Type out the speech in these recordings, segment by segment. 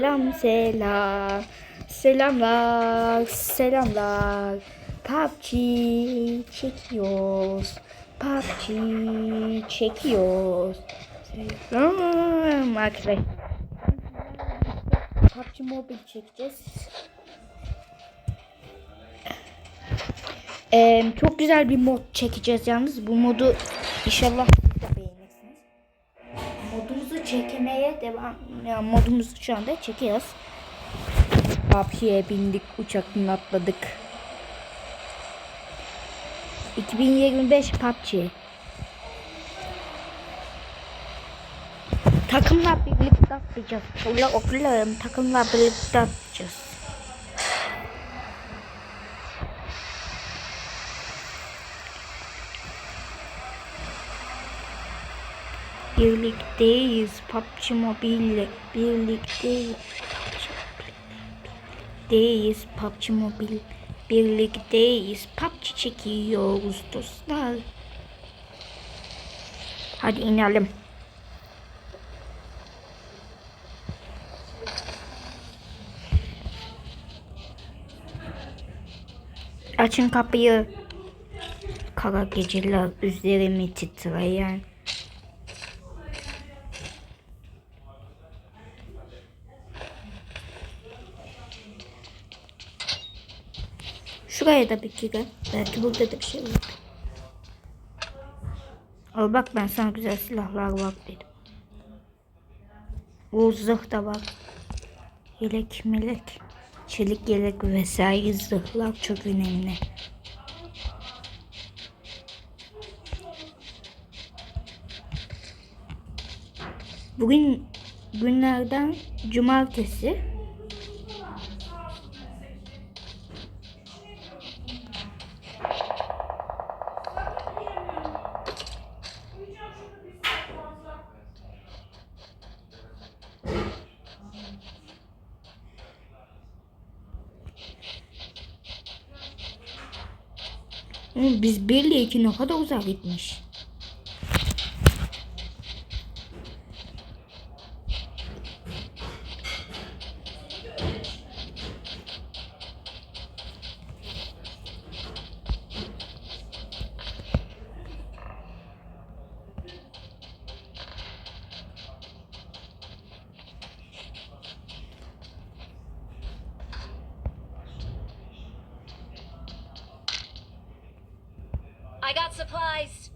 Selam selam. Selamlar. Selamlar. PUBG çekiyoruz. PUBG çekiyoruz. Selam arkadaşlar. PUBG Mobile çekeceğiz. Ee, çok güzel bir mod çekeceğiz yalnız. Bu modu inşallah çekmeye devam yani modumuzu şu anda çekiyoruz. PUBG'ye bindik, uçaktan atladık. 2025 PUBG. Takımla birlikte atlayacağız. Ola okullarım takımla birlikte atlayacağız. Birlikteyiz. PUBG Mobile. Birlikteyiz. Birlikteyiz. PUBG Mobile. Birlikteyiz. PUBG çekiyoruz dostlar. Hadi inelim. Açın kapıyı. Kara geceler üzerimi titreyen Şuraya da bir girelim. Belki burada da bir şey olur. Al bak ben sana güzel silahlar var dedim. Bu zırh da var. Yelek melek. Çelik yelek vesaire zırhlar çok önemli. Bugün günlerden cumartesi. Biz 1 ile 2 ne kadar uzak gitmiş. I got supplies.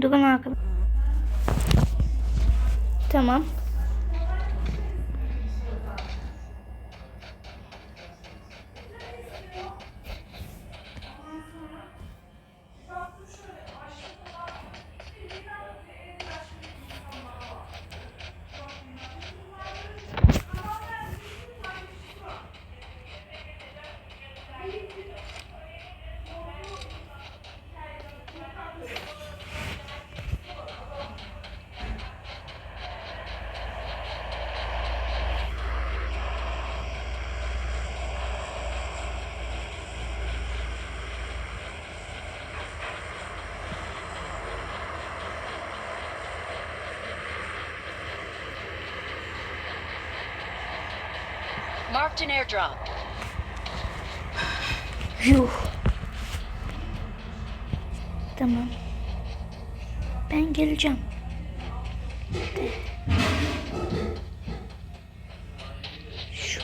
Durun arkadaşlar. Tamam. Marked an airdrop. Yuh. Tamam. Ben geleceğim. Şu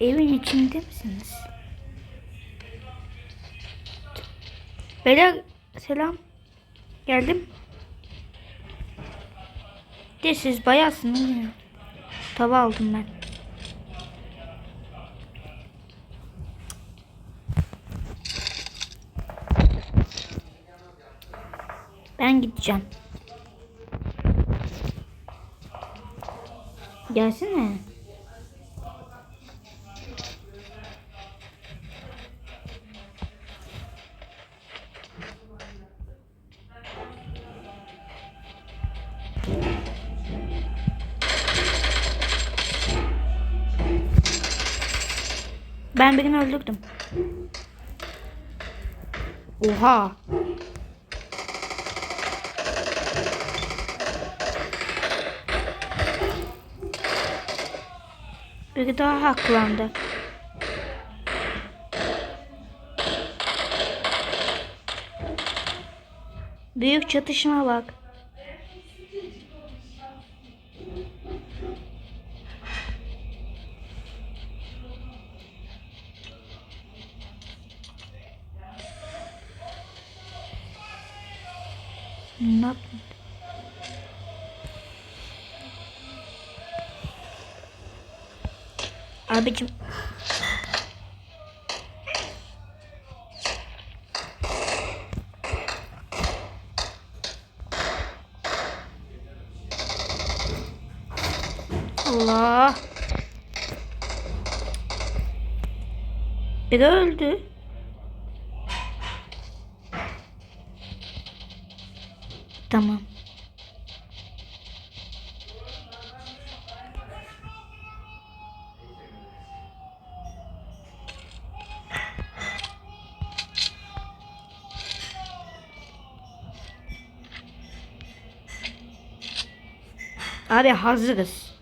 evin içinde misiniz? Beyler selam. Geldim. De siz bayağısınız ya. Tava aldım ben. Ben gideceğim. Gelsene. Ben birini öldürdüm. Oha. Biri daha haklandı. Büyük çatışma bak. Ne yaptın? Abicim. Allah. Biri öldü. Tamam. Abi hazırız.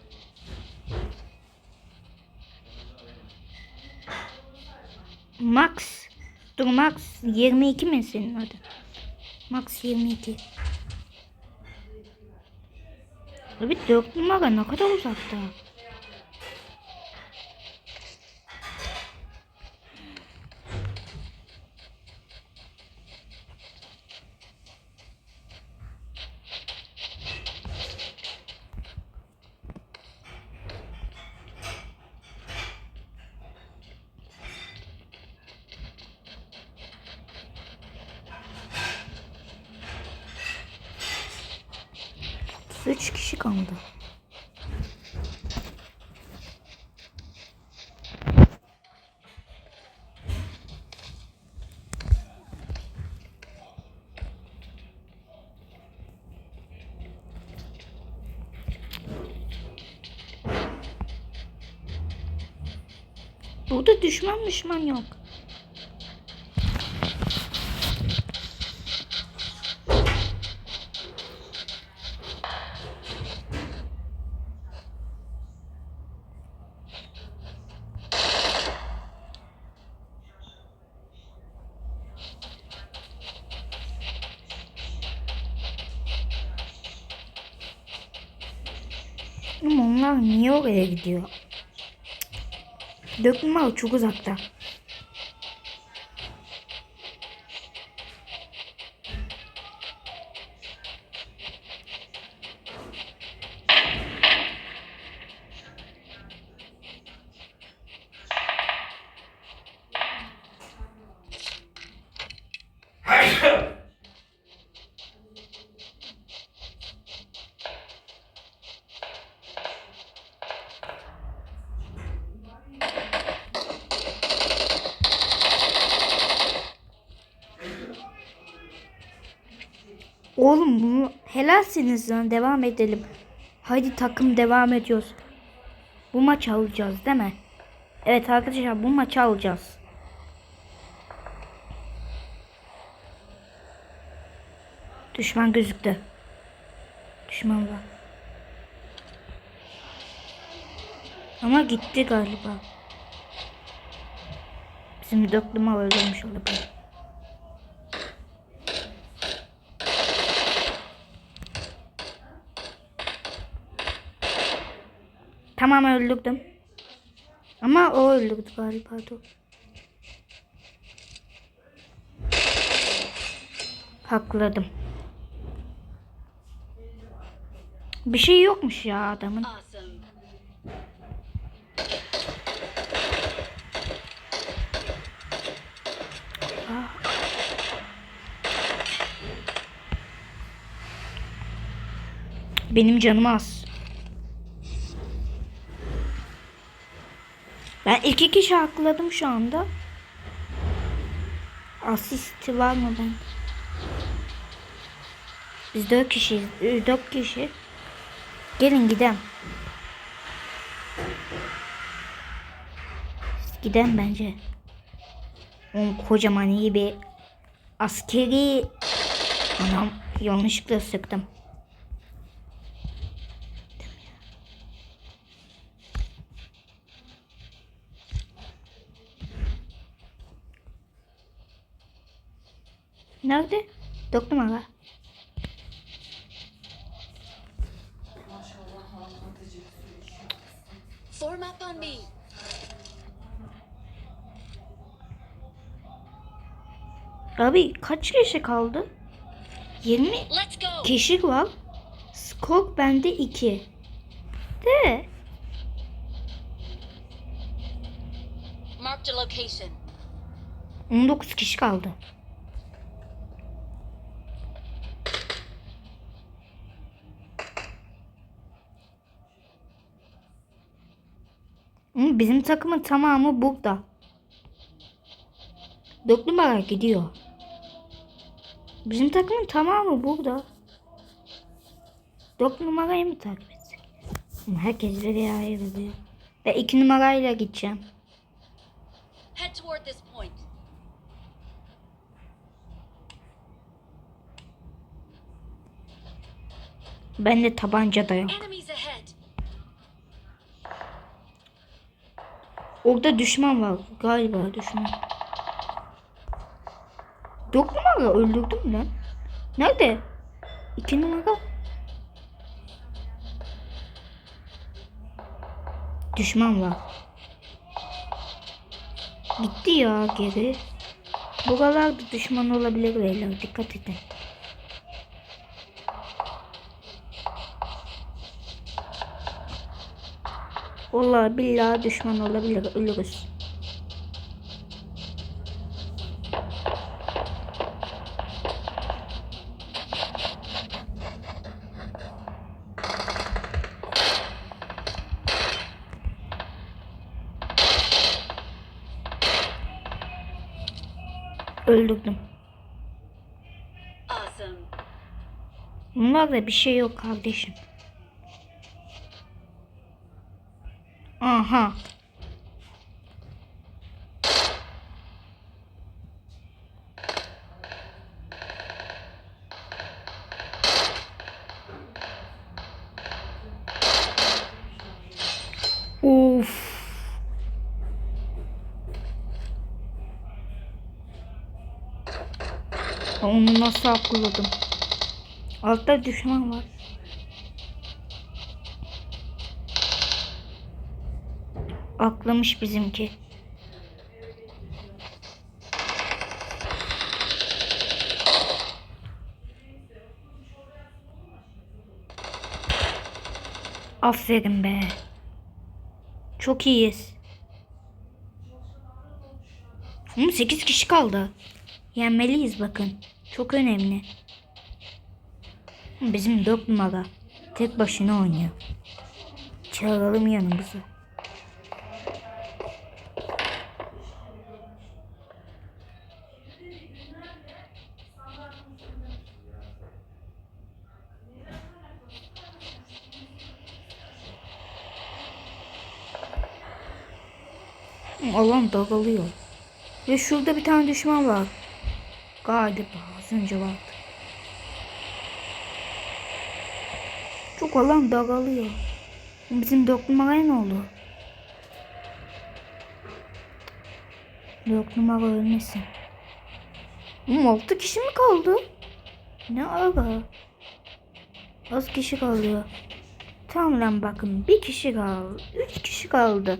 Max. Dur Max 22 mi senin adın? Max 22. Abi 4 numara ne kadar uzakta. Üç kişi kaldı. Burada düşman düşman yok. Onlar niye oraya gidiyor? Dökme çok uzakta. Oğlum bunu helalsiniz lan devam edelim. Haydi takım devam ediyoruz. Bu maçı alacağız değil mi? Evet arkadaşlar bu maçı alacağız. Düşman gözüktü. Düşman var. Ama gitti galiba. Bizim dört numara öldürmüş olabilir. Tamam öldürdüm. Ama o öldürdü galiba. Hakladım. Bir şey yokmuş ya adamın. Benim canım az. Ben iki kişi hakladım şu anda. Asisti var mı ben? Biz dört kişiyiz. Ee, Dört kişi. Gelin gidelim. Giden bence. Oğlum kocaman iyi bir askeri anam yanlışlıkla sıktım. Nerede? Doktor aga. Form up on me. Abi kaç kişi kaldı? 20 Let's go. kişi var. Skok bende 2. De. Marked a location. 19 kişi kaldı. Bizim takımın tamamı burada. Dört numara gidiyor. Bizim takımın tamamı burada. Dört numarayı mı takip etsek? Herkes bir ayrılıyor. Ve iki numarayla gideceğim. Head toward this point. Ben de tabanca da Orada düşman var galiba düşman. Dört numara öldürdüm lan. Nerede? İki numara. Düşman var. Gitti ya geri. Buralarda düşman olabilir beyler dikkat edin. Vallahi billahi düşman olabilir ölürüz. Öldürdüm. Bunlarda bir şey yok kardeşim. Aha. Of. Onu nasıl akladım? Altta düşman var. Aklamış bizimki. Aferin be. Çok iyiyiz. Ama 8 kişi kaldı. Yenmeliyiz bakın. Çok önemli. Bizim dört numara. Tek başına oynuyor. Çağıralım yanımıza. Alan dağılıyor. Ve şurada bir tane düşman var. Galiba az önce vardı. Çok alan dağılıyor. Bizim dört numaraya ne oldu? Dört numara ölmesin. Oğlum altı kişi mi kaldı? Ne ara? Az kişi kalıyor. Tamam lan bakın bir kişi kaldı. Üç kişi kaldı.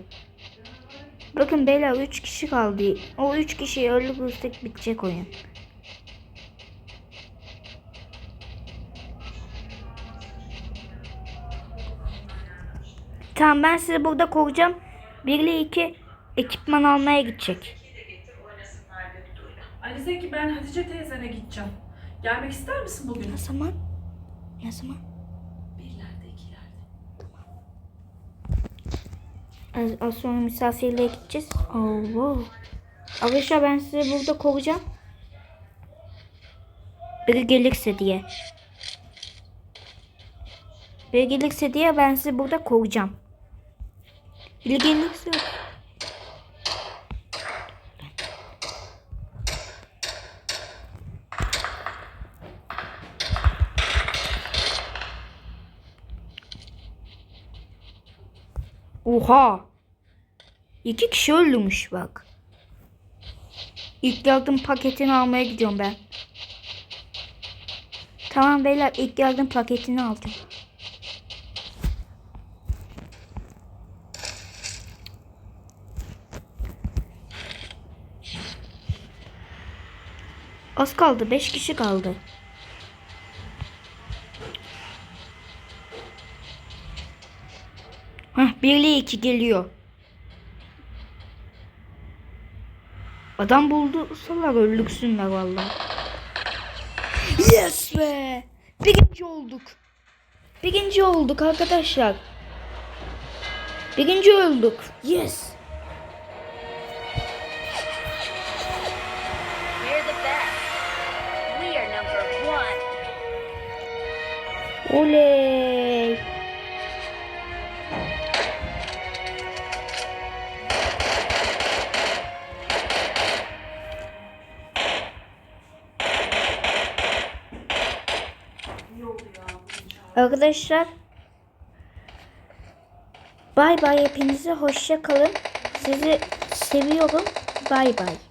Bakın beyler 3 kişi kaldı. O 3 kişiyi öldürürsek bitecek oyun. Tamam ben sizi burada koruyacağım. 1 ile 2 ekipman almaya gidecek. Ali Zeki ben Hatice teyzene gideceğim. Gelmek ister misin bugün? Ne zaman? Ne zaman? Az, az sonra misafirliğe gideceğiz. Wow. Arkadaşlar ben sizi burada koruyacağım. Biri gelirse diye. Biri gelirse diye ben sizi burada koruyacağım. Biri gelirse Oha. İki kişi öldürmüş bak. İlk yardım paketini almaya gidiyorum ben. Tamam beyler ilk yardım paketini aldım. Az kaldı. 5 kişi kaldı. Birliği iki geliyor. Adam buldusalar öldürsünler vallahi. Yes be! Birinci olduk. Birinci olduk arkadaşlar. Birinci olduk. Yes. Oley. Arkadaşlar bay bay hepinize hoşça kalın. Sizi seviyorum. Bay bay.